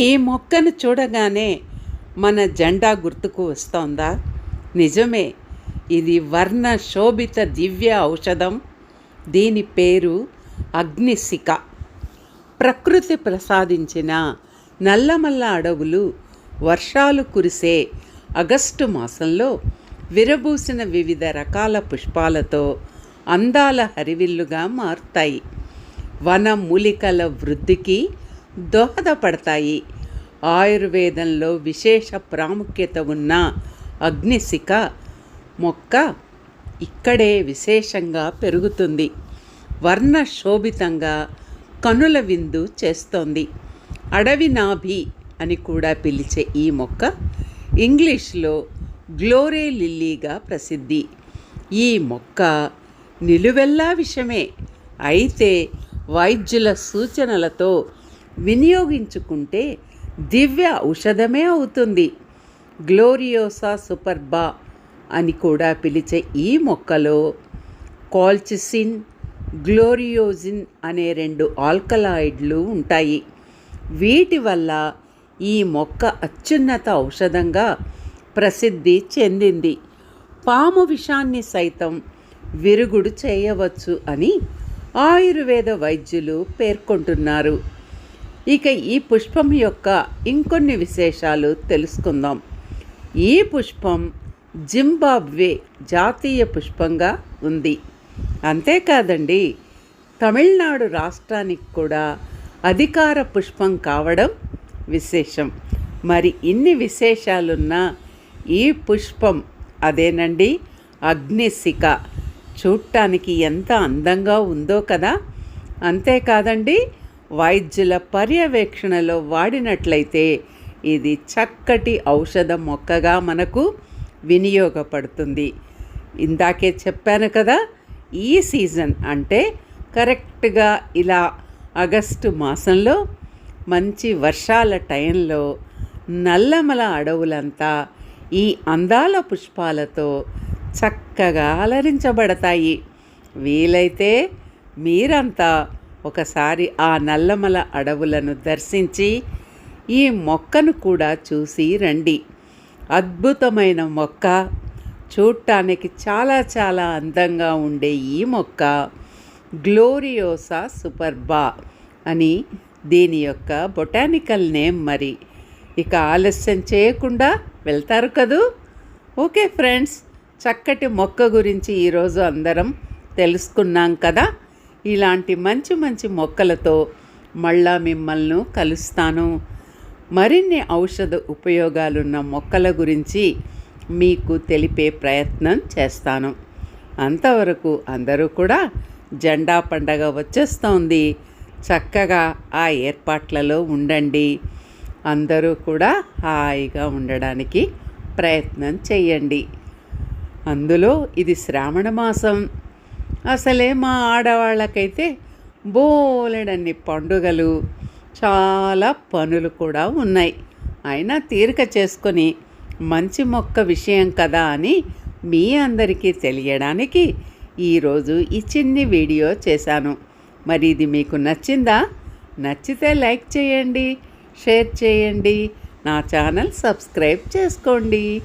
ఈ మొక్కను చూడగానే మన జెండా గుర్తుకు వస్తోందా? నిజమే ఇది వర్ణ శోభిత దివ్య ఔషధం. దీని పేరు అగ్నిశిఖ. ప్రకృతి ప్రసాదించిన నల్లమల్ల అడవులు వర్షాలు కురిసే ఆగస్టు మాసంలో విరబూసిన వివిధ రకాల పుష్పాలతో అందాల హరివిల్లుగా మారుతాయి. వన మూలికల వృద్ధికి దోహదపడతాయి. ఆయుర్వేదంలో విశేష ప్రాముఖ్యత ఉన్న అగ్నిశిఖ మొక్క ఇక్కడే విశేషంగా పెరుగుతుంది. వర్ణ శోభితంగా కనుల విందు చేస్తోంది. అడవి నాభి అని కూడా పిలిచే ఈ మొక్క ఇంగ్లీష్లో గ్లోరే లిల్లీగా ప్రసిద్ధి. ఈ మొక్క నిలువెల్లా విషమే. అయితే వైద్యుల సూచనలతో వినియోగించుకుంటే దివ్య ఔషధమే అవుతుంది. గ్లోరియోసా సూపర్బా అని కూడా పిలిచే ఈ మొక్కలో కాల్చిసిన్ గ్లోరియోజిన్ అనే రెండు ఆల్కలాయిడ్లు ఉంటాయి. వీటి వల్ల ఈ మొక్క అత్యున్నత ఔషధంగా ప్రసిద్ధి చెందింది. పాము విషాన్ని సైతం విరుగుడు చేయవచ్చు అని ఆయుర్వేద వైద్యులు పేర్కొంటున్నారు. ఇక ఈ పుష్పం యొక్క ఇంకొన్ని విశేషాలు తెలుసుకుందాం. ఈ పుష్పం జింబాబ్వే జాతీయ పుష్పంగా ఉంది. అంతేకాదండి తమిళనాడు రాష్ట్రానికి కూడా అధికార పుష్పం కావడం విశేషం. మరి ఇన్ని విశేషాలున్న ఈ పుష్పం అదేనండి అగ్నిశిఖ. చూడటానికి ఎంత అందంగా ఉందో కదా. అంతేకాదండి వైద్యుల పర్యవేక్షణలో వాడినట్లయితే ఇది చక్కటి ఔషధ మొక్కగా మనకు వినియోగపడుతుంది. ఇందాకే చెప్పాను కదా ఈ సీజన్ అంటే కరెక్ట్గా ఇలా ఆగస్టు మాసంలో మంచి వర్షాల టైంలో నల్లమల అడవులంతా ఈ అందాల పుష్పాలతో చక్కగా అలరించబడతాయి. వీలైతే మీరంతా ఒకసారి ఆ నల్లమల అడవులను దర్శించి ఈ మొక్కను కూడా చూసి రండి. అద్భుతమైన మొక్క. చూడటానికి చాలా చాలా అందంగా ఉండే ఈ మొక్క గ్లోరియోసా సూపర్బా అని దీని యొక్క బొటానికల్ నేమ్ మరి. ఇక ఆలస్యం చేయకుండా వెళ్తారు కదూ? ఓకే ఫ్రెండ్స్ చక్కటి మొక్క గురించి ఈరోజు అందరం తెలుసుకున్నాం కదా? ఇలాంటి మంచి మంచి మొక్కలతో మళ్ళా మిమ్మల్ని కలుస్తాను. మరిన్ని ఔషధ ఉపయోగాలున్న మొక్కల గురించి మీకు తెలిపే ప్రయత్నం చేస్తాను. అంతవరకు అందరూ కూడా జెండా పండగ వచ్చేస్తోంది. చక్కగా ఆ ఏర్పాట్లలో ఉండండి. అందరూ కూడా హాయిగా ఉండడానికి ప్రయత్నం చేయండి. అందులో ఇది శ్రావణ మాసం. అసలే మా ఆడవాళ్ళకైతే బోలెడన్ని పండుగలు చాలా పనులు కూడా ఉన్నాయి. అయినా తీరిక చేసుకొని మంచి మొక్క విషయం కదా అని మీ అందరికీ తెలియడానికి ఈరోజు ఈ చిన్ని వీడియో చేశాను. మరి ఇది మీకు నచ్చిందా? నచ్చితే లైక్ చేయండి షేర్ చేయండి నా ఛానల్ సబ్స్క్రైబ్ చేసుకోండి.